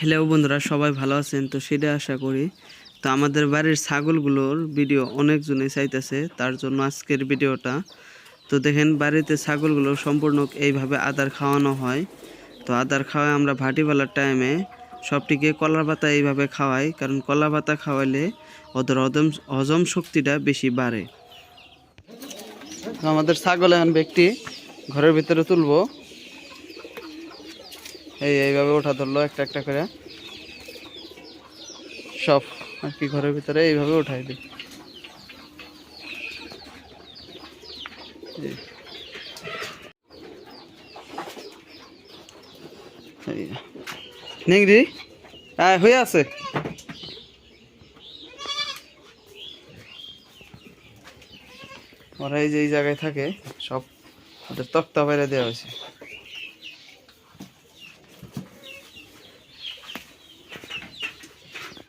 Hello বন্ধুরা, সবাই ভালো আছেন? তো সেটা আশা করি। তো আমাদের বাড়ির ছাগলগুলোর ভিডিও অনেকজনে চাইতেছে, তার জন্য আজকের ভিডিওটা। তো দেখেন, বাড়িতে ছাগলগুলো সম্পূর্ণ এইভাবে আদার খাওয়ানো হয়। তো আদার খাওয়ায় আমরা ভাটিবেলার টাইমে সবটিকে কলার পাতা এইভাবে খাওয়াই, কারণ কলা পাতা খাওয়াইলে ওদের হজম হজম শক্তিটা বেশি বাড়ে। তো আমাদের ছাগল এখন ব্যক্তি ঘরের ভিতরে তুলবো। এই এইভাবে ওঠা ধরলো একটা একটা করে। সব আর কি ঘরের ভিতরে এইভাবে উঠাই দিই। নিংড়ি? হ্যাঁ হয়ে আছে। ওরা এই যে এই জায়গায় থাকে, সব ওদের তক্তা বাইরে দেওয়া হয়েছে।